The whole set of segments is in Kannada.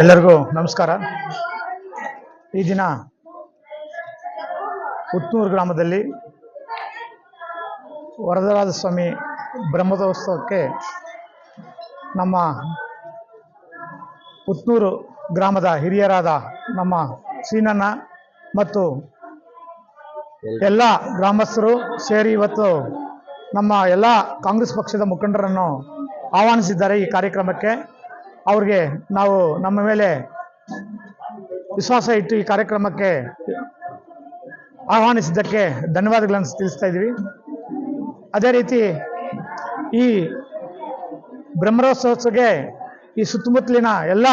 ಎಲ್ಲರಿಗೂ ನಮಸ್ಕಾರ. ಈ ದಿನ ಉತ್ನೂರು ಗ್ರಾಮದಲ್ಲಿ ವರದರಾಜ ಸ್ವಾಮಿ ಬ್ರಹ್ಮದೋತ್ಸವಕ್ಕೆ ನಮ್ಮ ಉತ್ನೂರು ಗ್ರಾಮದ ಹಿರಿಯರಾದ ನಮ್ಮ ಸೀನಣ್ಣ ಮತ್ತು ಎಲ್ಲ ಗ್ರಾಮಸ್ಥರು ಸೇರಿ ಇವತ್ತು ನಮ್ಮ ಎಲ್ಲ ಕಾಂಗ್ರೆಸ್ ಪಕ್ಷದ ಮುಖಂಡರನ್ನು ಆಹ್ವಾನಿಸಿದ್ದಾರೆ ಈ ಕಾರ್ಯಕ್ರಮಕ್ಕೆ. ಅವ್ರಿಗೆ ನಾವು ನಮ್ಮ ಮೇಲೆ ವಿಶ್ವಾಸ ಇಟ್ಟು ಈ ಕಾರ್ಯಕ್ರಮಕ್ಕೆ ಆಹ್ವಾನಿಸಿದ್ದಕ್ಕೆ ಧನ್ಯವಾದಗಳನ್ನು ತಿಳಿಸ್ತಾ ಇದ್ದೀವಿ. ಅದೇ ರೀತಿ ಈ ಬ್ರಹ್ಮರೋತ್ಸವಕ್ಕೆ ಈ ಸುತ್ತಮುತ್ತಲಿನ ಎಲ್ಲ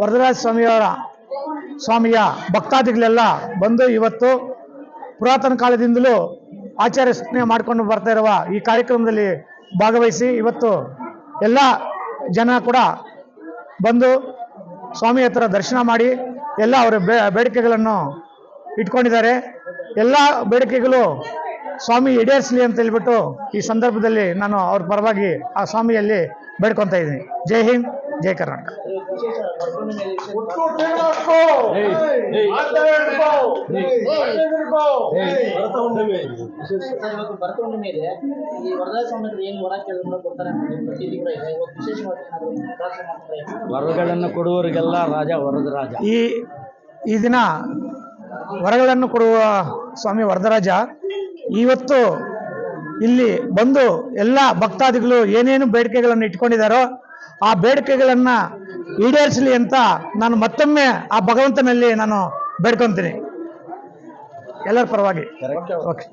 ವರದರಾಜ ಸ್ವಾಮಿಯವರ ಸ್ವಾಮಿಯ ಭಕ್ತಾದಿಗಳೆಲ್ಲ ಬಂದು ಇವತ್ತು ಪುರಾತನ ಕಾಲದಿಂದಲೂ ಆಚಾರ್ಯ ಮಾಡಿಕೊಂಡು ಬರ್ತಾ ಇರುವ ಈ ಕಾರ್ಯಕ್ರಮದಲ್ಲಿ ಭಾಗವಹಿಸಿ ಇವತ್ತು ಎಲ್ಲ ಜನ ಕೂಡ ಬಂದು ಸ್ವಾಮಿ ಹತ್ರ ದರ್ಶನ ಮಾಡಿ ಎಲ್ಲ ಅವರ ಬೇಡಿಕೆಗಳನ್ನು ಇಟ್ಕೊಂಡಿದ್ದಾರೆ. ಎಲ್ಲ ಬೇಡಿಕೆಗಳು ಸ್ವಾಮಿ ಈಡೇರಿಸಲಿ ಅಂತ ಹೇಳ್ಬಿಟ್ಟು ಈ ಸಂದರ್ಭದಲ್ಲಿ ನಾನು ಅವ್ರ ಪರವಾಗಿ ಆ ಸ್ವಾಮಿಯಲ್ಲಿ ಬೇಡ್ಕೊತಾ ಇದ್ದೀನಿ. ಜೈ ಹಿಂದ್. ಜೈ ಕರ್ನಾಟಕ. ವರಗಳನ್ನು ಕೊಡುವವರಿಗೆಲ್ಲ ರಾಜ ವರದ ರಾಜ. ಈ ಈ ದಿನ ವರಗಳನ್ನು ಕೊಡುವ ಸ್ವಾಮಿ ವರದರಾಜ ಇವತ್ತು ಇಲ್ಲಿ ಬಂದು ಎಲ್ಲ ಭಕ್ತಾದಿಗಳು ಏನೇನು ಬೇಡಿಕೆಗಳನ್ನು ಇಟ್ಕೊಂಡಿದ್ದಾರೋ ಆ ಬೇಡಿಕೆಗಳನ್ನು ಈಡೇರಿಸಲಿ ಅಂತ ನಾನು ಮತ್ತೊಮ್ಮೆ ಆ ಭಗವಂತನಲ್ಲಿ ನಾನು ಬೇಡ್ಕೊತೀನಿ. ಎಲ್ಲರ ಪರವಾಗಿ. ಓಕೆ